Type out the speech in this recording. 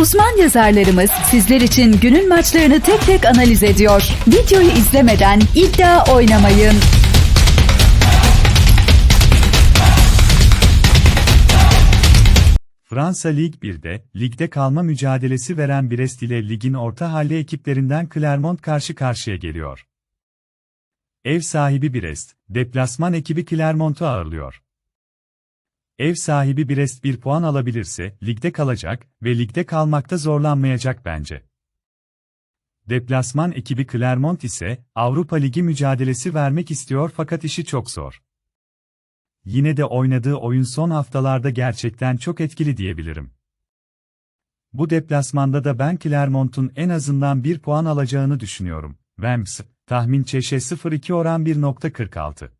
Uzman yazarlarımız sizler için günün maçlarını tek tek analiz ediyor. Videoyu izlemeden iddia oynamayın. Fransa Lig 1'de, ligde kalma mücadelesi veren Brest ile ligin orta halli ekiplerinden Clermont karşı karşıya geliyor. Ev sahibi Brest, deplasman ekibi Clermont'u ağırlıyor. Ev sahibi Brest bir puan alabilirse, ligde kalacak ve ligde kalmakta zorlanmayacak bence. Deplasman ekibi Clermont ise, Avrupa Ligi mücadelesi vermek istiyor fakat işi çok zor. Yine de oynadığı oyun son haftalarda gerçekten çok etkili diyebilirim. Bu deplasmanda da ben Clermont'un en azından bir puan alacağını düşünüyorum. Vems, tahmin Çeşe 0-2 oran 1.46.